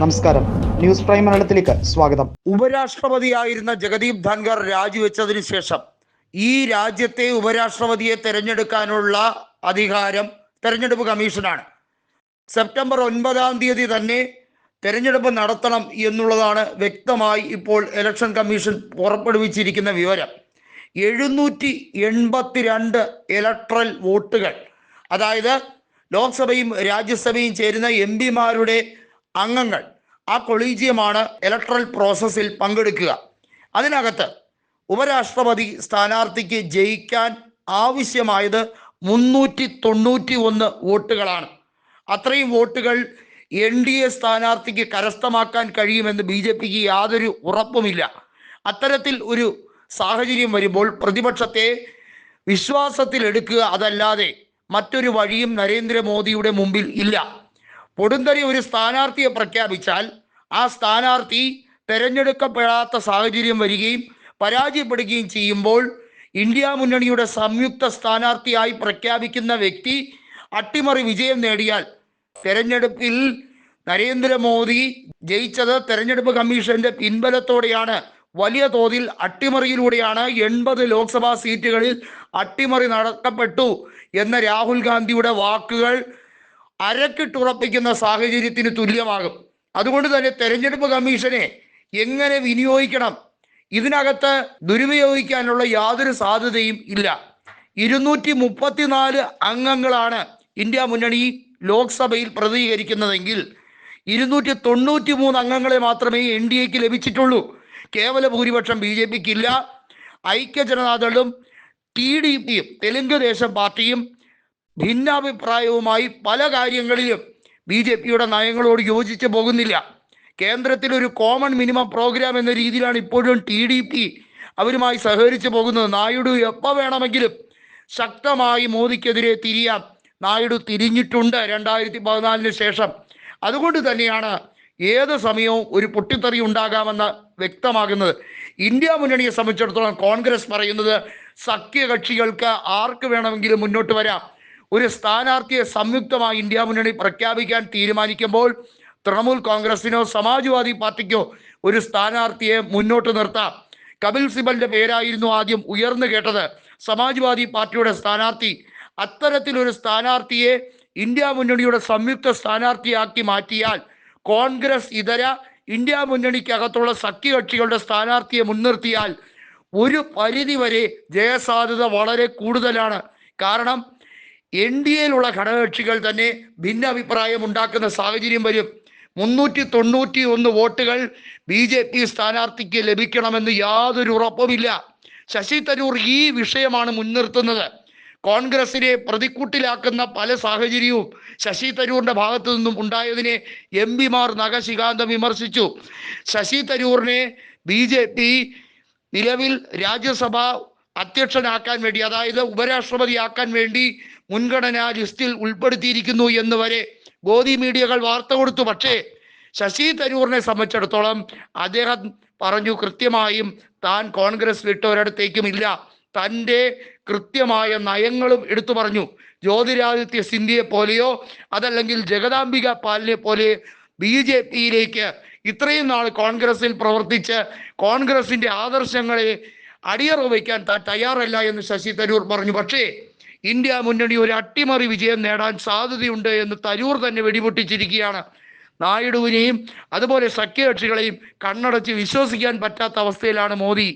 നമസ്കാരം. News prime മലയാളത്തിലേക്ക് സ്വാഗതം. ഉപരാഷ്ട്രപതിയായിരുന്ന ജഗദീപ് ധൻഖർ രാജിവെച്ചതിന് ശേഷം ഈ രാജ്യത്തെ ഉപരാഷ്ട്രപതിയെ തെരഞ്ഞെടുക്കാനുള്ള അധികാരം തെരഞ്ഞെടുപ്പ് കമ്മീഷനാണ്. സെപ്റ്റംബർ ഒൻപതാം തീയതി തന്നെ തെരഞ്ഞെടുപ്പ് നടത്തണം എന്നുള്ളതാണ് വ്യക്തമായി ഇപ്പോൾ ഇലക്ഷൻ കമ്മീഷൻ പുറപ്പെടുവിച്ചിരിക്കുന്ന വിവരം. എഴുന്നൂറ്റി എൺപത്തിരണ്ട് ഇലക്ട്രൽ വോട്ടുകൾ അതായത് ലോക്സഭയും രാജ്യസഭയും ചേരുന്ന എം പിമാരുടെ അംഗങ്ങൾ ആ കൊളീജിയമാണ് ഇലക്ട്രൽ പ്രോസസ്സിൽ പങ്കെടുക്കുക. അതിനകത്ത് ഉപരാഷ്ട്രപതി സ്ഥാനാർത്ഥിക്ക് ജയിക്കാൻ ആവശ്യമായത് മുന്നൂറ്റി തൊണ്ണൂറ്റി ഒന്ന് വോട്ടുകളാണ്. അത്രയും വോട്ടുകൾ എൻ ഡി എ സ്ഥാനാർത്ഥിക്ക് കരസ്ഥമാക്കാൻ കഴിയുമെന്ന് ബി ജെ പിക്ക് യാതൊരു ഉറപ്പുമില്ല. അത്തരത്തിൽ ഒരു സാഹചര്യം വരുമ്പോൾ പ്രതിപക്ഷത്തെ വിശ്വാസത്തിലെടുക്കുക അതല്ലാതെ മറ്റൊരു വഴിയും നരേന്ദ്രമോദിയുടെ മുമ്പിൽ ഇല്ല. പൊടുന്തരി ഒരു സ്ഥാനാർത്ഥിയെ പ്രഖ്യാപിച്ചാൽ ആ സ്ഥാനാർത്ഥി തെരഞ്ഞെടുക്കപ്പെടാത്ത സാഹചര്യം വരികയും പരാജയപ്പെടുകയും ചെയ്യുമ്പോൾ ഇന്ത്യ മുന്നണിയുടെ സംയുക്ത സ്ഥാനാർത്ഥിയായി പ്രഖ്യാപിക്കുന്ന വ്യക്തി അട്ടിമറി വിജയം നേടിയാൽ തെരഞ്ഞെടുപ്പിൽ നരേന്ദ്രമോദി ജയിച്ചത് തെരഞ്ഞെടുപ്പ് കമ്മീഷന്റെ പിൻബലത്തോടെയാണ്. വലിയ തോതിൽ അട്ടിമറിയിലൂടെയാണ് എൺപത് ലോക്സഭാ സീറ്റുകളിൽ അട്ടിമറി നടത്തപ്പെട്ടു എന്ന രാഹുൽ ഗാന്ധിയുടെ വാക്കുകൾ അരക്കിട്ടുറപ്പിക്കുന്ന സാഹചര്യത്തിന് തുല്യമാകും. അതുകൊണ്ട് തന്നെ തെരഞ്ഞെടുപ്പ് കമ്മീഷനെ എങ്ങനെ വിനിയോഗിക്കണം? ഇതിനകത്ത് ദുരുപയോഗിക്കാനുള്ള യാതൊരു സാധ്യതയും ഇല്ല. ഇരുന്നൂറ്റി മുപ്പത്തിനാല് അംഗങ്ങളാണ് ഇന്ത്യ മുന്നണി ലോക്സഭയിൽ പ്രതികരിക്കുന്നതെങ്കിൽ ഇരുന്നൂറ്റി തൊണ്ണൂറ്റി മൂന്ന് അംഗങ്ങളെ മാത്രമേ എൻ ഡി എക്ക് ലഭിച്ചിട്ടുള്ളൂ. കേവല ഭൂരിപക്ഷം ബി ജെ പിക്ക് ഇല്ല. ഐക്യ ജനതാദളും ടി ഡി പിയും തെലുങ്ക് ദേശം പാർട്ടിയും ഭിന്നാഭിപ്രായവുമായി പല കാര്യങ്ങളിലും ബി ജെ പിയുടെ നയങ്ങളോട് യോജിച്ച് പോകുന്നില്ല. കേന്ദ്രത്തിൽ ഒരു കോമൺ മിനിമം പ്രോഗ്രാം എന്ന രീതിയിലാണ് ഇപ്പോഴും ടി ഡി പി അവരുമായി സഹകരിച്ചു പോകുന്നത്. നായിഡു എപ്പോൾ വേണമെങ്കിലും ശക്തമായി മോദിക്കെതിരെ തിരിയാം. നായിഡു തിരിഞ്ഞിട്ടുണ്ട് രണ്ടായിരത്തി പതിനാലിന് ശേഷം. അതുകൊണ്ട് തന്നെയാണ് ഏത് സമയവും ഒരു പൊട്ടിത്തെറി ഉണ്ടാകാമെന്ന് വ്യക്തമാകുന്നത്. ഇന്ത്യ മുന്നണിയെ സംബന്ധിച്ചിടത്തോളം കോൺഗ്രസ് പറയുന്നത് സഖ്യകക്ഷികൾക്ക് ആർക്ക് വേണമെങ്കിലും മുന്നോട്ട് വരാം. ഒരു സ്ഥാനാർത്ഥിയെ സംയുക്തമായി ഇന്ത്യ മുന്നണി പ്രഖ്യാപിക്കാൻ തീരുമാനിക്കുമ്പോൾ തൃണമൂൽ കോൺഗ്രസിനോ സമാജ്വാദി പാർട്ടിക്കോ ഒരു സ്ഥാനാർത്ഥിയെ മുന്നോട്ട് നിർത്താം. കപിൽ സിബലിന്റെ പേരായിരുന്നു ആദ്യം ഉയർന്നു കേട്ടത്. സമാജ്വാദി പാർട്ടിയുടെ സ്ഥാനാർത്ഥി. അത്തരത്തിലൊരു സ്ഥാനാർത്ഥിയെ ഇന്ത്യ മുന്നണിയുടെ സംയുക്ത സ്ഥാനാർത്ഥിയാക്കി മാറ്റിയാൽ കോൺഗ്രസ് ഇതര ഇന്ത്യ മുന്നണിക്കകത്തുള്ള സഖ്യകക്ഷികളുടെ സ്ഥാനാർത്ഥിയെ മുൻനിർത്തിയാൽ ഒരു പരിധിവരെ ജയസാധ്യത വളരെ കൂടുതലാണ്. കാരണം എൻ ഡി എയിലുള്ള ഘടകകക്ഷികൾ തന്നെ ഭിന്നാഭിപ്രായം ഉണ്ടാക്കുന്ന സാഹചര്യം വരും. മുന്നൂറ്റി തൊണ്ണൂറ്റി ഒന്ന് വോട്ടുകൾ ബി ജെ പി സ്ഥാനാർത്ഥിക്ക് ലഭിക്കണമെന്ന് യാതൊരു ഉറപ്പുമില്ല. ശശി തരൂർ ഈ വിഷയമാണ് മുൻനിർത്തുന്നത്. കോൺഗ്രസിനെ പ്രതിക്കൂട്ടിലാക്കുന്ന പല സാഹചര്യവും ശശി തരൂറിന്റെ ഭാഗത്തു നിന്നും ഉണ്ടായതിനെ എം പിമാർ നഖശികാന്തം വിമർശിച്ചു. ശശി തരൂറിനെ ബി ജെ പി നിലവിൽ രാജ്യസഭ അധ്യക്ഷനാക്കാൻ വേണ്ടി അതായത് ഉപരാഷ്ട്രപതിയാക്കാൻ വേണ്ടി മുൻഗണനാ ലിസ്റ്റിൽ ഉൾപ്പെടുത്തിയിരിക്കുന്നു എന്ന് വരെ ഗോദി മീഡിയകൾ വാർത്ത കൊടുത്തു. പക്ഷേ ശശി തരൂറിനെ സംബന്ധിച്ചിടത്തോളം അദ്ദേഹം പറഞ്ഞു കൃത്യമായും താൻ കോൺഗ്രസ് വിട്ട ഒരിടത്തേക്കും ഇല്ല. തന്റെ കൃത്യമായ നയങ്ങളും എടുത്തു പറഞ്ഞു. ജ്യോതിരാദിത്യ സിന്ധ്യയെ പോലെയോ അതല്ലെങ്കിൽ ജഗദാംബിക പാലിനെ പോലെ ബി ജെ പിയിലേക്ക് ഇത്രയും നാൾ കോൺഗ്രസിൽ പ്രവർത്തിച്ച് കോൺഗ്രസിന്റെ ആദർശങ്ങളെ അടിയറവ് വയ്ക്കാൻ താൻ തയ്യാറല്ല എന്ന് ശശി തരൂർ പറഞ്ഞു. പക്ഷേ ഇന്ത്യ മുന്നണി ഒരു അട്ടിമറി വിജയം നേടാൻ സാധ്യതയുണ്ട് എന്ന് തരൂർ തന്നെ വെടിപൊട്ടിച്ചിരിക്കുകയാണ്. നായിഡുവിനെയും അതുപോലെ സഖ്യകക്ഷികളെയും കണ്ണടച്ച് വിശ്വസിക്കാൻ പറ്റാത്ത അവസ്ഥയിലാണ് മോദി.